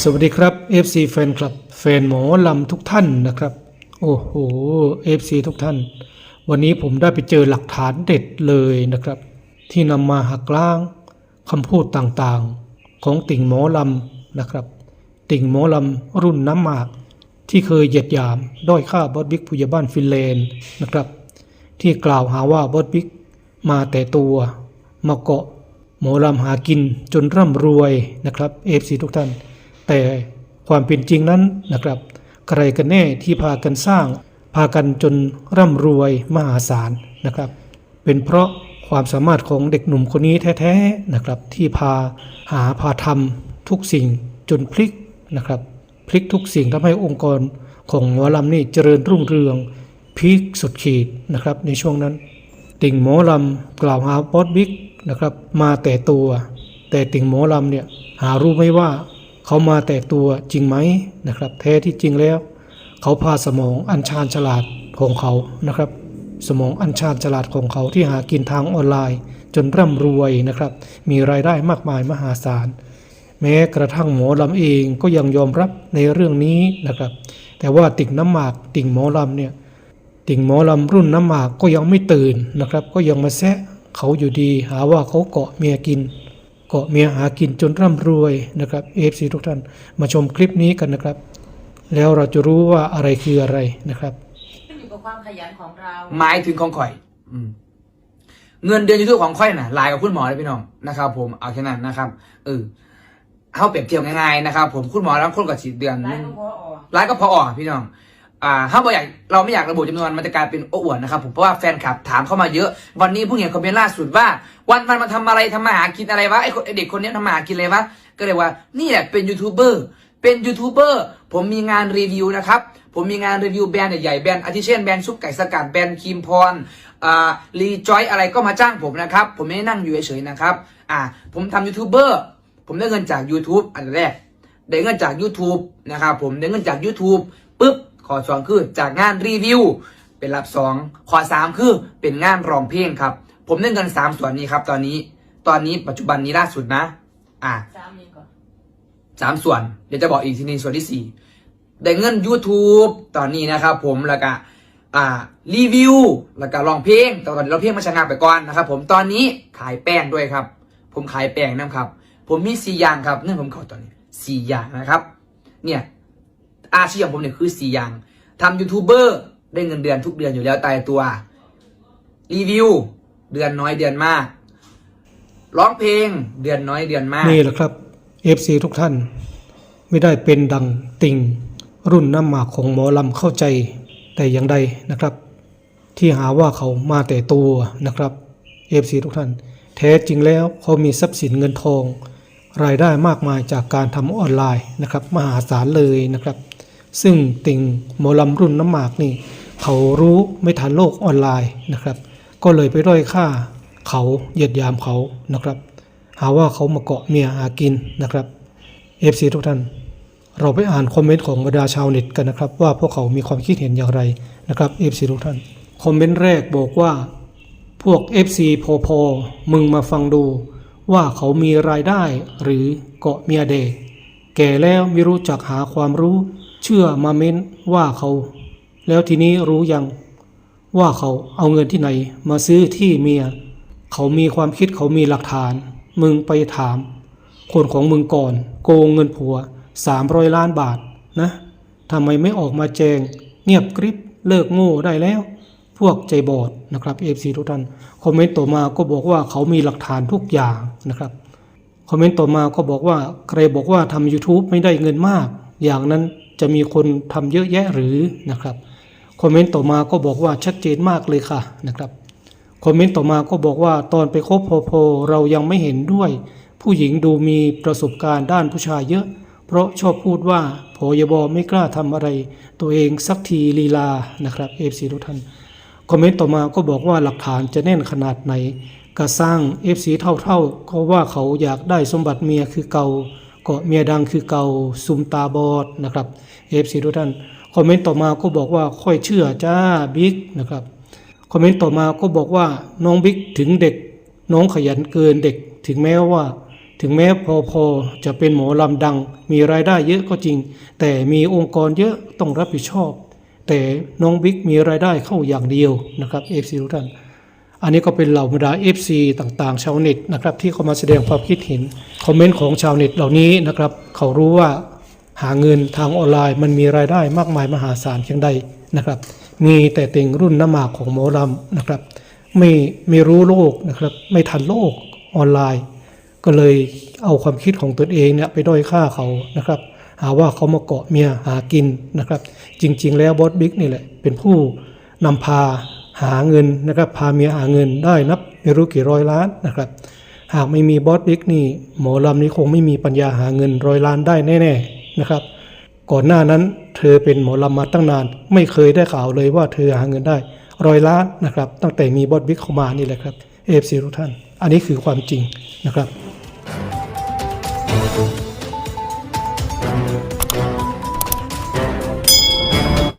สวัสดีครับ FC แฟนคลับแฟนหมอลำทุกท่านนะครับ โอ้โห FC ทุกท่าน วันนี้ผมได้ไปเจอหลักฐานเด็ดเลยนะครับ ที่นำมาหักล้างคำพูดต่างๆ ของติ่งหมอลำนะครับ ติ่งหมอลำรุ่นน้ำหมาก ที่เคยเหยียดหยาม ด้อยค่าบอสบิ๊กผู้ใหญ่บ้านฟินแลนด์นะครับ ที่กล่าวหาว่าบอสบิ๊กมาแต่ตัว มาเกาะหมอลำหากินจนร่ำรวยนะครับเอฟซีทุกท่าน แต่ความเป็นจริงนั้นนะครับ ใครกันแน่ที่พากันสร้าง พากันจนร่ำรวยมหาศาลนะครับ เป็นเพราะความสามารถของเด็กหนุ่มคนนี้แท้ๆนะครับ ที่พาหาพาทำทุกสิ่งจนพลิกนะครับพลิกทุกสิ่งทำให้องค์กรของหมอลำนี่เจริญรุ่งเรืองพีคสุดขีดนะครับในช่วงนั้น ติ่งหมอลำกล่าวหาบอสบิ๊ก นะครับ มาแต่ตัว แต่ติ่งหมอลำเนี่ยหารู้ไหมว่าเขามาแต่ตัวจริงไหมนะครับ แท้ที่จริงแล้ว เขาพาสมองอัญชานฉลาดของเขานะครับ สมองอัญชานฉลาดของเขาที่หากินทางออนไลน์ จนร่ำรวยนะครับ มีรายได้มากมายมหาศาล แม้กระทั่งหมอลำเองก็ยังยอมรับในเรื่องนี้นะครับ แต่ว่าติ่งน้ำหมากติ่งหมอลำเนี่ยติ่งหมอลำรุ่นน้ำหมากก็ยังไม่ตื่นนะครับ ก็ยังมาแซะ เขาอยู่ดีหาว่าเขาเกาะเมียกิน เกาะเมียหากินจนร่ำรวยนะครับเอฟซีทุกท่านมาชมคลิปนี้กันนะครับ แล้วเราจะรู้ว่าอะไรคืออะไรนะครับขึ้นอยู่กับความขยันของเรา หมายถึงของข่อย อืมเงินเดือนยูทูบของข่อยน่ะหลายกับคุณหมอเลยพี่น้องนะครับ ผมเอาแค่นั้นนะครับเออเขาเปรียบเทียบง่ายๆนะครับ ผมคุณหมอแล้วคนกับฉีดเดือนได้หนึ่งก็พอออกร้ายก็พออะพี่น้อง อ่าถ้าเราอยากเราไม่อยากระบุจำนวนมันจะกลายเป็นโอ้อวดนะครับผมเพราะว่าแฟนคลับถามเข้ามาเยอะ วันนี้เพิ่งเห็นคอมเมนต์ล่าสุดว่า วันวันมาทำอะไรทำมาหากินอะไรวะไอเด็กคนนี้ทำมาหากินอะไรวะก็เลยว่านี่แหละเป็นยูทูบเบอร์เป็นยูทูบเบอร์ผมมีงานรีวิวนะครับผมมีงานรีวิวแบรนด์ใหญ่ๆแบรนด์อาทิเช่นแบรนด์ซุปไก่สกัดแบรนด์ครีมพรอ่ารีจอยอะไรก็มาจ้างผมนะครับผมไม่ได้นั่งอยู่เฉยๆนะครับอ่าผมทำยูทูบเบอร์ผมได้เงินจาก YouTube อันแรกได้เงินจาก YouTube นะครับผมได้เงินจาก YouTube ปุ๊บ ข้อสองคือจากงานรีวิว เป็นรับสองข้อสามคือเป็นงานร้องเพลงครับ ผมได้เงินสามส่วนนี้ครับ ตอนนี้ตอนนี้ปัจจุบันนี้ล่าสุดนะ อ่าสามนี้ก่อนสามส่วน เดี๋ยวจะบอกอีกทีนึงส่วนที่สี่ได้เงิน YouTube ตอนนี้นะครับผมแล้วก็อ่ารีวิวแล้วก็ร้องเพลงแต่ตอนนี้เราเพลงมาชนะไปก่อนนะครับผมตอนนี้ขายแป้งด้วยครับ ผมขายแป้งนะครับ ผมมีสี่อย่างครับนี่ผมขอตอนนี้สี่อย่างนะครับ เนี่ย อาชีพของผมเนี่ยคือสี่อย่างทำยูทูบเบอร์ได้เงินเดือนทุกเดือนอยู่แล้วตายตัว รีวิว เดือนน้อยเดือนมาก ร้องเพลงเดือนน้อยเดือนมาก นี่แหละครับ FC ทุกท่าน ไม่ได้เป็นดังติ่ง รุ่นน้ำหมากของหมอลำเข้าใจแต่อย่างใดนะครับ ที่หาว่าเขามาแต่ตัวนะครับ FC ทุกท่าน แท้จริงแล้วเขามีทรัพย์สินเงินทอง รายได้มากมายจากการทำออนไลน์นะครับ มหาศาลเลยนะครับ ซึ่งติ่งหมอลำรุ่นน้ำหมากนี่ เขารู้ไม่ทันโลกออนไลน์นะครับ ก็เลยไปด้อยค่าเขาเหยียดยามเขานะครับ หาว่าเขามาเกาะเมียหากินนะครับ FC ทุกท่าน เราไปอ่านคอมเมนต์ของบรรดาชาวเน็ตกันนะครับ ว่าพวกเขามีความคิดเห็นอย่างไรนะครับ FC ทุกท่านคอมเมนต์แรกบอกว่าพวก FC พอพอมึงมาฟังดู ว่าเขามีรายได้หรือเกาะเมียเดกแก่แล้วไม่รู้จักหาความรู้ เชื่อมาเม้นว่าเขา แล้วทีนี้รู้ยัง ว่าเขาเอาเงินที่ไหน มาซื้อที่เมีย เขามีความคิดเขามีหลักฐาน มึงไปถาม คนของมึงก่อน โกงเงินผัว300ล้านบาทนะทำไมไม่ออกมาแจง เงียบกริบเลิกโง่ได้แล้ว พวกใจบอดนะครับ FC ทุกท่านคอมเมนต์ต่อมาก็บอกว่าเขามีหลักฐานทุกอย่างนะครับคอมเมนต์ต่อมาก็บอกว่าใครบอกว่าทำ YouTube ไม่ได้เงินมาก อย่างนั้น จะมีคนทำเยอะแยะหรือนะครับคอมเมนต์ต่อมาก็บอกว่าชัดเจนมากเลยค่ะนะครับคอมเมนต์ต่อมาก็บอกว่าตอนไปคบพอพเรายังไม่เห็นด้วย ผู้หญิงดูมีประสบการณ์ด้านผู้ชายเยอะ เพราะชอบพูดว่าพอยบอไม่กล้าทำอะไร ตัวเองสักทีลีลานะครับเอฟซีทุกท่านคอมเมนต์ต่อมาก็บอกว่าหลักฐานจะแน่นขนาดไหนก็สร้าง FC เท่าๆ ก็ว่าเขาอยากได้สมบัติเมียคือเก่า กาะเมียดังคือเก่าซุมตาบอดนะครับ FC ทุกท่านคอมเมนต์ต่อมาก็บอกว่าค่อยเชื่อจ้าบิ๊กนะครับคอมเมนต์ต่อมาก็บอกว่าน้องบิ๊กถึงเด็ก น้องขยันเกินเด็กถึงแม้ว่า ถึงแม้พอพอจะเป็นหมอลำดัง มีรายได้เยอะก็จริง แต่มีองค์กรเยอะต้องรับผิดชอบ แต่น้องบิ๊กมีรายได้เข้าอย่างเดียวนะครับเอฟซีทุกท่าน อันนี้ก็เป็นเหล่าบรรดา FC ต่างๆ ชาวเน็ตนะครับที่เข้ามาแสดงความคิดเห็น คอมเมนต์ของชาวเน็ตเหล่านี้นะครับ เขารู้ว่าหาเงินทางออนไลน์ มันมีรายได้มากมายมหาศาลเพียงใดนะครับ มีแต่เต็งรุ่นน้ำหมากของหมอลำนะครับ ไม่ไม่รู้โลกนะครับ ไม่ทันโลกออนไลน์ ก็เลยเอาความคิดของตนเองเนี่ยไปด้อยค่าเขานะครับ หาว่าเขามาเกาะเมียหากินนะครับ จริง ๆ แล้วบอสบิ๊กนี่แหละเป็นผู้นำพา หาเงินนะครับพาเมียหาเงินได้นับไม่รู้กี่ร้อยล้านนะครับ หากไม่มีบอสบิ๊กนี่หมอลำนี้คงไม่มีปัญญาหาเงินร้อยล้านได้แน่ๆนะครับ ก่อนหน้านั้นเธอเป็นหมอลำมาตั้งนาน ไม่เคยได้ข่าวเลยว่าเธอหาเงินได้ร้อยล้านนะครับ ตั้งแต่มีบอสบิ๊กเข้ามานี่แหละครับเอฟซีทุกท่าน อันนี้คือความจริงนะครับ